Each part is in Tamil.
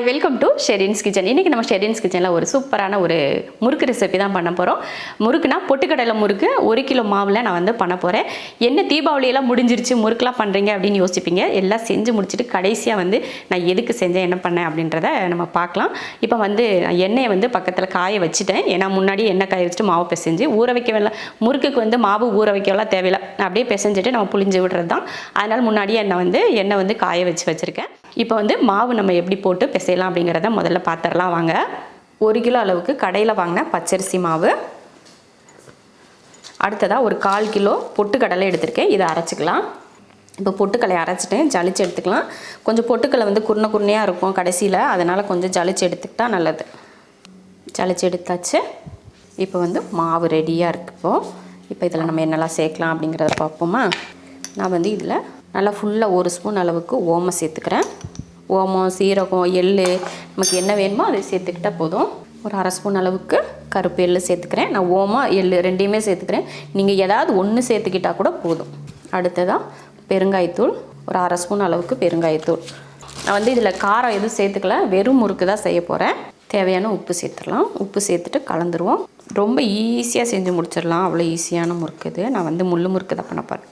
Hi welcome to Sherin's kitchen. இன்றைக்கி நம்ம ஷெரின்ஸ் கிச்சனில் ஒரு சூப்பரான ஒரு முறுக்கு ரெசிபி தான் பண்ண போகிறோம் முறுக்குனா பொட்டுக்கடலை முறுக்கு ஒரு கிலோ மாவில் நான் வந்து பண்ண போகிறேன் என்ன தீபாவளியெல்லாம் முடிஞ்சிருச்சு முறுக்குலாம் பண்ணுறீங்க அப்படின்னு யோசிப்பீங்க. எல்லாம் செஞ்சு முடிச்சுட்டு கடைசியாக வந்து நான் எதுக்கு செஞ்சேன் என்ன பண்ணேன் அப்படின்றத நம்ம பார்க்கலாம். இப்போ வந்து நான் எண்ணெயை வந்து பக்கத்தில் காய வச்சுட்டேன். ஏன்னா முன்னாடி எண்ணெய் காய வச்சுட்டு மாவு பிசைஞ்சு ஊற வைக்கவில்லை முறுக்குக்கு வந்து மாவு ஊற வைக்கலாம் தேவையில்லை. அப்படியே பிசைஞ்சிட்டு நம்ம புளிஞ்சு விடுறது தான் அதனால் முன்னாடியே எண்ணெய் வந்து எண்ணெய் வந்து காய வச்சு வச்சுருக்கேன். இப்போ வந்து மாவு நம்ம எப்படி போட்டு பிசையலாம் அப்படிங்கிறத முதல்ல பார்த்துடலாம் வாங்க. ஒரு கிலோ அளவுக்கு கடையில் வாங்கின பச்சரிசி மாவு. அடுத்ததாக ஒரு கால் கிலோ பொட்டுக்கடலை எடுத்திருக்கேன். இதை அரைச்சிக்கலாம். இப்போ பொட்டுக்கலை அரைச்சிட்டேன் ஜலிச்சு எடுத்துக்கலாம். கொஞ்சம் பொட்டுக்கலை வந்து குருணை குருணையாக இருக்கும் கடைசியில். அதனால் கொஞ்சம் ஜலிச்சு எடுத்துக்கிட்டா நல்லது. ஜலிச்சு எடுத்தாச்சு. இப்போ வந்து மாவு ரெடியாக இருக்கு இப்போது இப்போ இதில் நம்ம என்னெல்லாம் சேர்க்கலாம் அப்படிங்கிறத பார்ப்போமா? நான் வந்து இதில் நல்லா ஃபுல்லாக ஒரு ஸ்பூன் அளவுக்கு ஓமம் சேர்த்துக்கிறேன். ஓமம் சீரகம் எள் நமக்கு என்ன வேணுமோ அதை சேர்த்துக்கிட்டால் போதும். ஒரு அரை ஸ்பூன் அளவுக்கு கருப்பு எள் சேர்த்துக்கிறேன். நான் ஓமம் எள் ரெண்டையுமே சேர்த்துக்கிறேன். நீங்கள் ஏதாவது ஒன்று சேர்த்துக்கிட்டால் கூட போதும். அடுத்ததாக பெருங்காயத்தூள். ஒரு அரை ஸ்பூன் அளவுக்கு பெருங்காயத்தூள். நான் வந்து இதில் காரம் எதுவும் சேர்த்துக்கல. வெறும் முறுக்கு தான் செய்ய போகிறேன் தேவையான உப்பு சேர்த்துடலாம். உப்பு சேர்த்துட்டு கலந்துருவோம். ரொம்ப ஈஸியாக செஞ்சு முடிச்சிடலாம். அவ்வளோ ஈஸியான முறுக்கு இது. நான் வந்து முள்ளு முறுக்கு தான் பண்ண போகிறேன்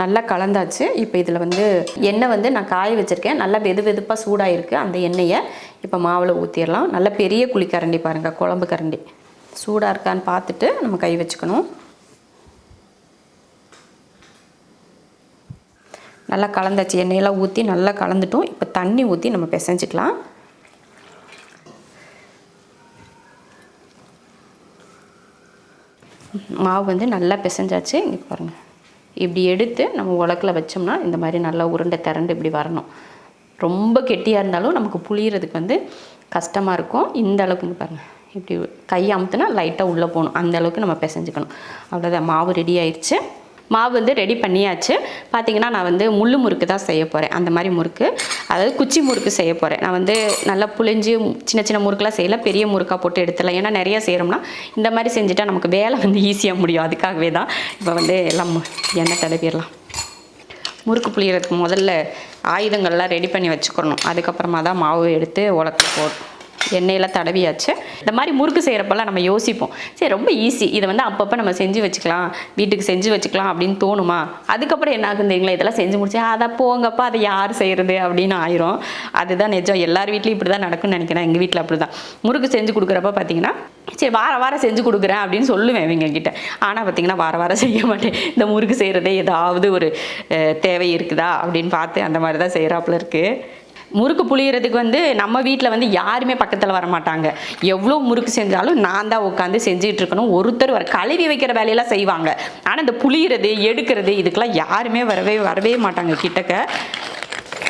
நல்லா கலந்தாச்சு. இப்போ இதில் வந்து எண்ணெய் வந்து நான் காய வச்சுருக்கேன். நல்லா வெது வெதுப்பாக சூடாகிருக்கு அந்த எண்ணெயை இப்போ மாவில் ஊற்றிடலாம் நல்ல பெரிய குழிக்கரண்டி பாருங்கள் குழம்பு கரண்டி. சூடாக இருக்கான்னு பார்த்துட்டு நம்ம கை வச்சுக்கணும். நல்லா கலந்தாச்சு. எண்ணெயெல்லாம் ஊற்றி நல்லா கலந்துட்டோம். இப்போ தண்ணி ஊற்றி நம்ம பிசைஞ்சிக்கலாம். மாவு வந்து நல்லா பிசைஞ்சாச்சு. இங்கே பாருங்கள் இப்படி எடுத்து நம்ம உலக்கில் வச்சோம்னா இந்த மாதிரி நல்லா உருண்டை திரண்டு இப்படி வரணும். ரொம்ப கெட்டியாக இருந்தாலும் நமக்கு புளியறதுக்கு வந்து கஷ்டமாக இருக்கும். இந்த அளவுக்கு பாருங்கள் இப்படி கை அமுத்துனா லைட்டாக உள்ளே போகணும். அந்த அளவுக்கு நம்ம பிசைஞ்சுக்கணும். அவ்வளோதான் மாவு ரெடி ஆயிடுச்சு மாவு வந்து ரெடி பண்ணியாச்சு. பார்த்தீங்கன்னா நான் வந்து முள்ளு முறுக்கு தான் செய்ய போகிறேன் அந்த மாதிரி முறுக்கு. அதாவது குச்சி முறுக்கு செய்ய போகிறேன் நான் வந்து நல்லா புளிஞ்சு சின்ன சின்ன முறுக்கெலாம் செய்யல. பெரிய முறுக்காக போட்டு எடுத்துடலாம். ஏன்னா நிறைய செய்கிறோம்னா இந்த மாதிரி செஞ்சுட்டா நமக்கு வேலை வந்து ஈஸியாக முடியும். அதுக்காகவே தான் இப்போ வந்து எல்லாம் மு- எண்ணெய் தடவிடலாம். முறுக்கு புளியறதுக்கு முதல்ல ஆயுதங்கள்லாம் ரெடி பண்ணி வச்சுக்கணும். அதுக்கப்புறமா தான் மாவு எடுத்து உலக்கு போடணும். எண்ணெயெல்லாம் தடவியாச்சு. இந்த மாதிரி முறுக்கு செய்கிறப்பெல்லாம் நம்ம யோசிப்போம். சரி ரொம்ப ஈஸி இதை வந்து அப்பப்போ நம்ம செஞ்சு வச்சுக்கலாம். வீட்டுக்கு செஞ்சு வச்சுக்கலாம் அப்படின்னு தோணுமா? அதுக்கப்புறம் என்ன ஆகுது தெரியுங்களா? இதெல்லாம் செஞ்சு முடிச்சு அதை போங்கப்பா அதை யார் செய்கிறது அப்படின்னு ஆயிரும். அதுதான் நிஜம். எல்லார் வீட்லேயும் இப்படி தான் நடக்கும்னு நினைக்கிறேன். எங்கள் வீட்டில் அப்படி தான் முறுக்கு செஞ்சு கொடுக்குறப்ப பார்த்தீங்கன்னா சரி வார வாரம் செஞ்சு கொடுக்குறேன் அப்படின்னு சொல்லுவேன் இவங்ககிட்ட ஆனால் பார்த்தீங்கன்னா வார வாரம் செய்ய மாட்டேன். இந்த முறுக்கு செய்கிறதே ஏதாவது ஒரு தேவை இருக்குதா அப்படின்னு பார்த்து அந்த மாதிரி தான் செய்கிறாப்புல இருக்குது முறுக்கு புளியறதுக்கு வந்து நம்ம வீட்டில் வந்து யாருமே பக்கத்தில் வர மாட்டாங்க எவ்வளோ முறுக்கு செஞ்சாலும் நான் தான் உட்காந்து செஞ்சுட்டு இருக்கணும். ஒருத்தர் வர கழுவி வைக்கிற வேலையெல்லாம் செய்வாங்க. ஆனால் இந்த புளியறது எடுக்கிறது இதுக்கெல்லாம் யாருமே வரவே வரவே மாட்டாங்க கிட்டக்க.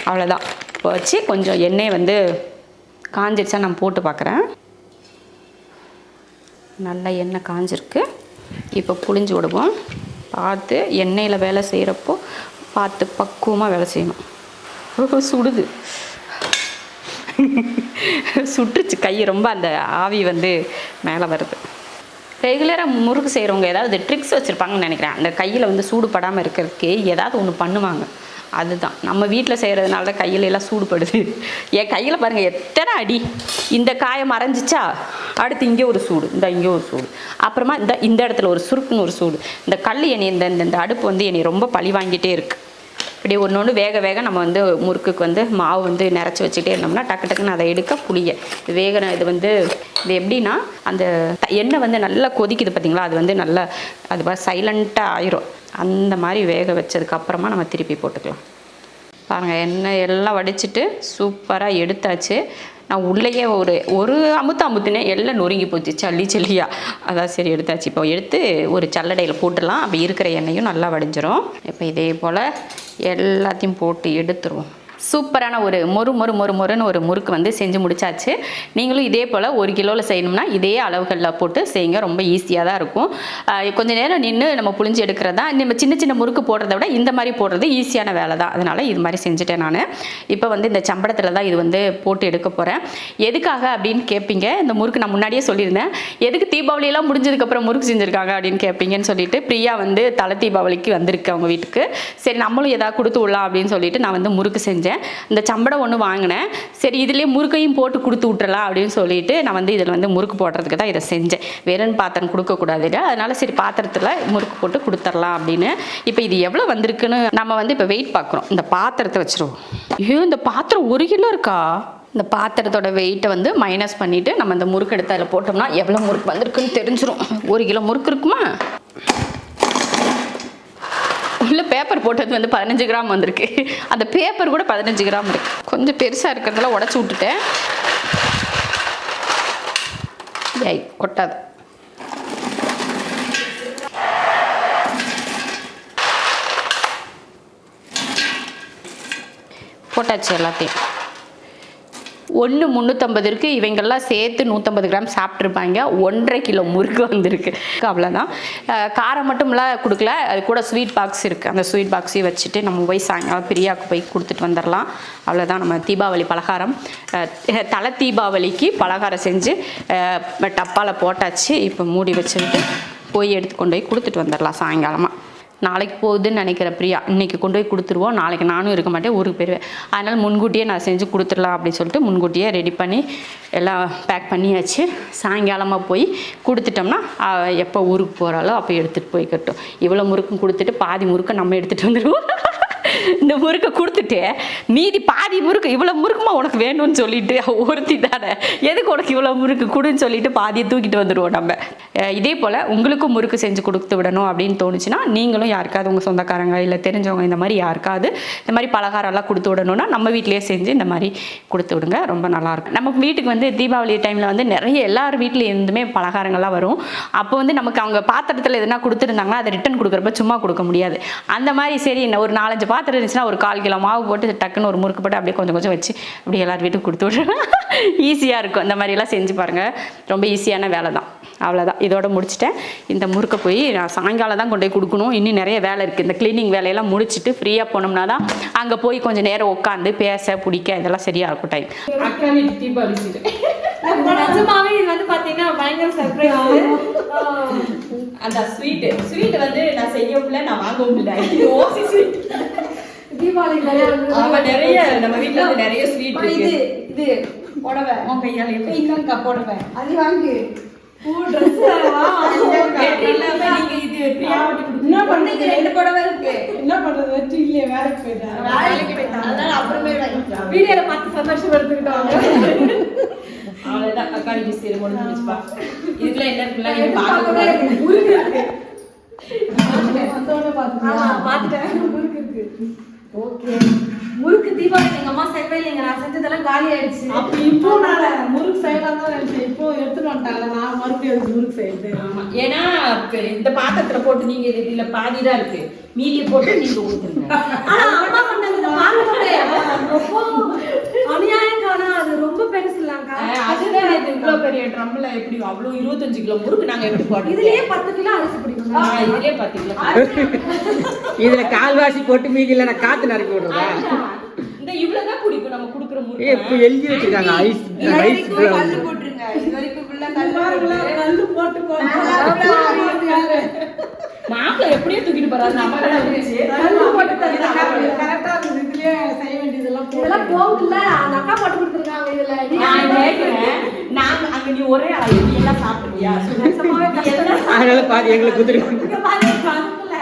அவ்வளோதான் இப்போ வச்சு கொஞ்சம் எண்ணெய் வந்து காஞ்சிருச்சா நான் போட்டு பார்க்குறேன் நல்லா எண்ணெய் காஞ்சிருக்கு. இப்போ புளிஞ்சு விடுவோம். பார்த்து எண்ணெயில் வேலை செய்கிறப்போ பார்த்து பக்குவமாக வேலை செய்யணும். சுடுது. சுட்டுருச்சு கை ரொம்ப அந்த ஆவி வந்து மேலே வருது. ரெகுலராக முறுக்கு செய்கிறவங்க ஏதாவது ட்ரிக்ஸ் வச்சுருப்பாங்கன்னு நினைக்கிறேன். அந்த கையில் வந்து சூடுபடாமல் இருக்கிறதுக்கு ஏதாவது ஒன்று பண்ணுவாங்க. அதுதான். நம்ம வீட்டில் செய்கிறதுனால தான் கையில எல்லாம் சூடுபடுது. என் கையில் பாருங்கள் எத்தனை அடி? இந்த காயம் மறைஞ்சிச்சா? அடுத்து இங்கே ஒரு சூடு இந்த இங்கே ஒரு சூடு. அப்புறமா இந்த இந்த இடத்துல ஒரு சுருக்குன்னு ஒரு சூடு. இந்த கல் என்னை இந்த- இந்த அடுப்பு வந்து என்னை ரொம்ப பழி வாங்கிட்டே இருக்குது இப்படி ஒன்று ஒன்று வேக வேக நம்ம வந்து முறுக்குக்கு வந்து மாவு வந்து நிறச்சி வச்சுட்டே இருந்தோம்னா டக்கு டக்குன்னு அதை எடுக்க புளிய. இது வேக இது வந்து இது எப்படின்னா அந்த எண்ணெய் வந்து நல்லா கொதிக்குது பார்த்தீங்களா அது வந்து நல்லா அது சைலண்ட்டாக ஆயிரும். அந்த மாதிரி வேக வச்சதுக்கப்புறமா நம்ம திருப்பி போட்டுக்கலாம். பாருங்கள் எண்ணெய் எல்லாம் வடிச்சிட்டு சூப்பராக எடுத்தாச்சு. நான் உள்ளேயே ஒரு ஒரு அமுத்து அமுத்துனே எல்லாம் நொறுங்கி போச்சு சளி சளியாக அதான் சரி எடுத்தாச்சு. இப்போ எடுத்து ஒரு சல்லடையில் போட்டுடலாம். அப்போ இருக்கிற எண்ணெயும் நல்லா வடிஞ்சிரும். இப்போ இதே போல் எல்லாத்தையும் போட்டு எடுத்துருவோம். சூப்பரான ஒரு மொறு மொறு மொறு மொறுன்னு ஒரு முறுக்கு வந்து செஞ்சு முடிச்சாச்சு. நீங்களும் இதே போல் ஒரு கிலோவில் செய்யணும்னா இதே அளவுகளில் போட்டு செய்யுங்க. ரொம்ப ஈஸியாக தான் இருக்கும். கொஞ்சம் கொஞ்ச நேரம் நின்று நம்ம புளிஞ்சு எடுக்கிறது தான் நம்ம சின்ன சின்ன முறுக்கு போடுறத விட இந்த மாதிரி போடுறது ஈஸியான வேலை தான். அதனால் இது மாதிரி செஞ்சுட்டேன் நான். இப்போ வந்து இந்த சம்பளத்தில் தான் இது வந்து போட்டு எடுக்க போகிறேன் எதுக்காக அப்படின்னு கேட்பீங்க இந்த முறுக்கு நான் முன்னாடியே சொல்லியிருந்தேன். எதுக்கு தீபாவளியெல்லாம் முடிஞ்சதுக்கப்புறம் முறுக்கு செஞ்சுருக்காங்க அப்படின்னு கேட்பீங்கன்னு சொல்லிட்டு பிரியா வந்து தலை தீபாவளிக்கு வந்திருக்கு அவங்க வீட்டுக்கு. சரி நம்மளும் எதாவது கொடுத்து விடலாம் அப்படின்னு சொல்லிட்டு நான் வந்து முறுக்கு செஞ்சேன். இந்த சம்படம் ஒன்று வாங்கினேன். சரி இதுலேயே முறுக்கையும் போட்டு கொடுத்து விட்டுறலாம் அப்படின்னு சொல்லிட்டு நான் வந்து இதில் வந்து முறுக்கு போடுறதுக்கு தான் இதை செஞ்சேன். வெறும் பாத்திரம் கொடுக்கக்கூடாது இல்லை அதனால சரி பாத்திரத்தில் முறுக்கு போட்டு கொடுத்துர்லாம் அப்படின்னு. இப்போ இது எவ்வளோ வந்திருக்குன்னு நம்ம வந்து இப்போ வெயிட் பார்க்குறோம் இந்த பாத்திரத்தை வச்சுருவோம். ஐயோ இந்த பாத்திரம் ஒரு கிலோ இருக்கா? இந்த பாத்திரத்தோட வெயிட்டை வந்து மைனஸ் பண்ணிவிட்டு நம்ம இந்த முறுக்கு எடுத்து அதில் போட்டோம்னா எவ்வளோ முறுக்கு வந்திருக்குன்னு தெரிஞ்சிடும் ஒரு கிலோ முறுக்கு இருக்குமா? உள்ள பேப்பர் போட்டது வந்து பதினஞ்சு கிராம் வந்திருக்கு. அந்த பேப்பர் கூட பதினஞ்சு கிராம் இருக்கு. கொஞ்சம் பெருசாக இருக்கிறதெல்லாம் உடச்சி விட்டுட்டேன். ஏய் கொட்டாது. போட்டாச்சு எல்லாத்தையும். ஒன்று முந்நூற்றம்பது இருக்குது இவங்கெல்லாம் சேர்த்து நூற்றம்பது கிராம் சாப்பிட்ருப்பாங்க. ஒன்றரை கிலோ முறுக்கு வந்திருக்கு. அவ்வளோதான் காரம் மட்டும்லாம் கொடுக்கல. அது கூட ஸ்வீட் பாக்ஸ் இருக்குது அந்த ஸ்வீட் பாக்ஸையும் வச்சுட்டு நம்ம போய் சாயங்காலம் பிரியாவுக்கு போய் கொடுத்துட்டு வந்துடலாம் அவ்வளோதான் நம்ம தீபாவளி பலகாரம். தலை தீபாவளிக்கு பலகாரம் செஞ்சு டப்பாவில் போட்டாச்சு. இப்போ மூடி வச்சுட்டு போய் எடுத்து கொண்டு போய் கொடுத்துட்டு வந்துடலாம் சாயங்காலமாக நாளைக்கு போகுதுன்னு நினைக்கிற பிரியா இன்னைக்கு கொண்டு போய் கொடுத்துருவோம். நாளைக்கு நானும் இருக்க மாட்டேன் ஊருக்கு போயிடுவேன் அதனால் முன்கூட்டியே நான் செஞ்சு கொடுத்துடலாம் அப்படின்னு சொல்லிட்டு முன்கூட்டியே ரெடி பண்ணி எல்லாம் பேக் பண்ணியாச்சு. சாயங்காலமாக போய் கொடுத்துட்டோம்னா எப்போ ஊருக்கு போகிறாளோ அப்போ எடுத்துகிட்டு போய்க்கட்டும். இவ்வளோ முறுக்கும் கொடுத்துட்டு பாதி முறுக்கை நம்ம எடுத்துகிட்டு வந்துடுவோம் இந்த முறுக்கை கொடுத்துட்டு மீதி பாதி முறுக்கு இவ்வளோ முறுக்குமா உனக்கு வேணும்னு சொல்லிட்டு ஒருத்தி தானே. எதுக்கு உனக்கு இவ்வளோ முறுக்கு கொடுன்னு சொல்லிட்டு பாதியை தூக்கிட்டு வந்துடுவோம் நம்ம. இதே போல் உங்களுக்கும் முறுக்கு செஞ்சு கொடுத்து விடணும் அப்படின்னு தோணுச்சுன்னா நீங்களும் யாருக்காவது உங்கள் சொந்தக்காரங்க இல்லை தெரிஞ்சவங்க இந்த மாதிரி யாருக்காவது இந்த மாதிரி பலகாரம்லாம் கொடுத்து விடணும்னா நம்ம வீட்டிலேயே செஞ்சு இந்த மாதிரி கொடுத்து விடுங்க. ரொம்ப நல்லாயிருக்கும் நம்ம வீட்டுக்கு வந்து தீபாவளி டைமில் வந்து நிறைய எல்லார் வீட்டில் இருந்துமே பலகாரங்கள்லாம் வரும். அப்போ வந்து நமக்கு அவங்க பாத்திரத்தில் எதுனா கொடுத்துருந்தாங்கன்னா அதை ரிட்டன் கொடுக்குறப்ப சும்மா கொடுக்க முடியாது. அந்த மாதிரி சரி என்ன ஒரு நாலஞ்சு பாத்திரம் இருந்துச்சுன்னா ஒரு கால் கிலோ மாவு போட்டு டக்குன்னு ஒரு முறுக்கு போட்டு அப்படியே கொஞ்சம் கொஞ்சம் வச்சு அப்படியே எல்லார் வீட்டுக்கு கொடுத்து விட்றேன் ஈஸியாக இருக்கும். இந்த மாதிரிலாம் செஞ்சு பாருங்கள் ரொம்ப ஈஸியான வேலை தான் அவ்வளோதான் இதோட முடிச்சிட்டேன். இந்த முறுக்கை போய் நான் சாயங்காலம் தான் கொண்டு போய் கொடுக்கணும். இன்னும் நிறைய வேலை இருக்குது இந்த க்ளீனிங் வேலையெல்லாம் முடிச்சுட்டு ஃப்ரீயாக போனோம்னா தான் அங்கே போய் கொஞ்சம் நேரம் உட்காந்து பேச பிடிக்க இதெல்லாம் சரியாக இருக்கும் டைம் அக்கா வீட்டு தீபாவளி சீரு நிஜமாவே இது வந்து பாத்தீங்கன்னா பயங்கர சர்ப்ரைஸ் அந்த ஸ்வீட்டு ஸ்வீட் வந்து நான் செய்யவும் இல்லை நான் வாங்கவும் இல்லை ஓசி ஸ்வீட் தீபாவளி நிறைய நம்ம வீட்டில் நிறைய ஸ்வீட் இது இருக்கு. இது புடவை. உன் கையால் இங்கங்கா புடவை. அது வாங்கு. என்ன பண்ணீங்க ரெண்டு புடவை இருக்கு. என்ன பண்றது வெற்றி இல்லையே வேலைக்கு போயிட்டாங்க வேலைக்கு போயிட்டாங்க அதனால அப்புறமே வீடியோல பார்த்து சந்தோஷப்படுத்திக்கிட்டாங்க அவ்வளவுதான். இதுக்குள்ள என்ன இருக்குல்ல நீங்க பார்த்துக்கலாம் பாத்துட்டேன் இருக்கு. ஓகே முறுக்கு தீபாவளி எங்க அம்மா செய்யவே இல்லைங்க. நான் செஞ்சதெல்லாம் காலி ஆயிடுச்சு. அப்ப இப்போ நான் முறுக்கு செய்யலாம் தான் நினைச்சேன் இப்போ எடுத்துட்டு வந்துட்டாங்க நான் மறுபடியும் அதுக்கு முறுக்கு செய்யுது ஆமா. ஏன்னா இந்த பாத்திரத்துல போட்டு நீங்க இது இதுல பாதி தான் இருக்கு. மீதியை போட்டு நீங்க ஊத்துங்க. ஆனா அம்மா பண்ணது அநியாயம். அது பெருசு இல்லங்கா அஹ் அதுதான் இது. இவ்வளவு பெரிய ட்ரம்ல எப்படி அவ்வளவு இருபத்தஞ்சு கிலோ முறுக்கு நாங்க எப்படி போடுறது இதுலயே பத்து கிலோ அரிசி பிடிக்கும் ஆ, இதுலயே பத்து கிலோ. இதுல கால்வாசி போட்டு மீதி இல்ல நான் காத்து நறுக்கி விடுறதா? இந்த இவ்வளவுதான் குடிக்கும் நம்ம குடுக்குற இப்ப முறுக்கு எழுதி வச்சிருக்காங்க ஐஸ் ஐஸ் போட்டுருங்க. இது வரைக்கும் ஃபுல்லா பாருங்களேன், கல்லு போட்டு போட்டு மாப்பிள்ளை எப்படியே தூக்கிட்டு போறாரு? நம்ம கரெக்டா செய்ய வேண்டியதெல்லாம் இதெல்லாம் போட்டு போகுதுல்ல அந்த அக்கா போட்டு கொடுத்துருக்காங்க இதுல நான் கேட்கிறேன் நான் அங்க நீ ஒரே ஆளு. நீ எல்லாம் சாப்பிடுவியா? அதனால பாதி எங்களுக்கு குதிரை இங்க பாரு, இப்ப அனுப்பல.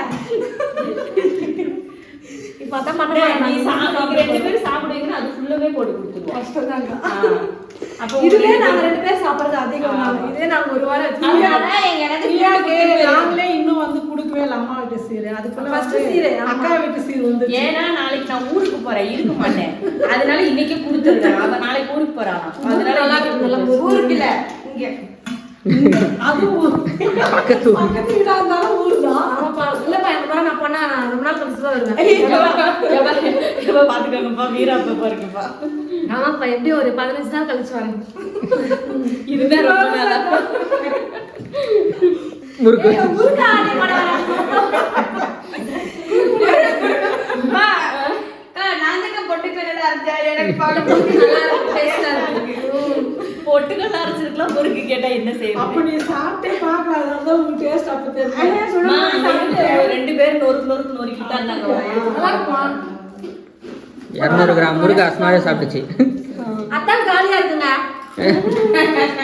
இப்ப அதான் பண்ண நீ மாட்டாங்க. சா- நீங்க ரெண்டு பேரும் சாப்பிடுவீங்கன்னா அது ஃபுல்லாவே போட்டு கொடுத்துருவோம். நாங்க ரெண்டு பேரும் சாப்பிடுறது அதிகம். இதே நாங்க ஒரு வாரம் நாங்களே இன்னும் வந்து கொடுக்கவே இல்லை. அம்மா வீட்டு சீரு. அதுக்குள்ள வந்து சீரு. அக்கா வீட்டு சீரு வந்து ஏன்னா நாளைக்கு நான் ஊருக்கு போறேன். இருக்க மாட்டேன். அதனால இன்னைக்கே கொடுத்துருக்கேன் அவ நாளைக்கு ஊருக்கு போறான் அதனால. ஊருக்கு இல்ல, இங்க. தான் ஆமாப்பா, தான் எப்படியும் ஒரு பதினஞ்சு நாள் கழிச்சு வரேன். இதுதான் ரொம்ப நல்லா முறுக்கு ஆடி அக்கா, நான் பொட்டுக்கடலை. எனக்கு நல்லா இருக்கு, பொட்டுக்கல்ல அரைச்சிருக்கலாம் முறுக்கு கேட்டா என்ன அப்ப செய்யணும் நீ சாப்பிட்டே பார்க்கல அதான் உங்களுக்கு டேஸ்ட் அப்ப தெரியும். சுட சுட. ரெண்டு பேரும் நொறுக்கு நொறுக்கு நொறுக்கிட்டா இருந்தாங்க? இரநூறு கிராம் முருகை அஸ்மாவே சாப்பிட்டுச்சு. அதான் காலியா இருக்குங்க.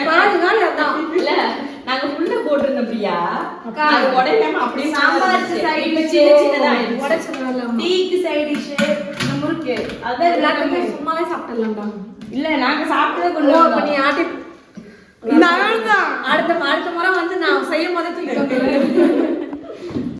பாதி காலி அதான். இல்ல நாங்க ஃபுல்லா போட்டிருந்தோம் பிரியா. அது உடையாம அப்படியே dish, சின்ன சின்னதா. உடைச்சிடலாம்ல. டீக்கு சைடு டிஷ் முறுக்கு. அதான் எல்லாத்துக்குமே சும்மாவே சாப்பிடலாம்டா இல்ல நாங்க சாப்பிட்டதே கொண்டு வந்தோம். நீ ஆட்டி அடுத்த அடுத்த முறை வந்து நான் செய்யும் போதே வந்துடுறேன்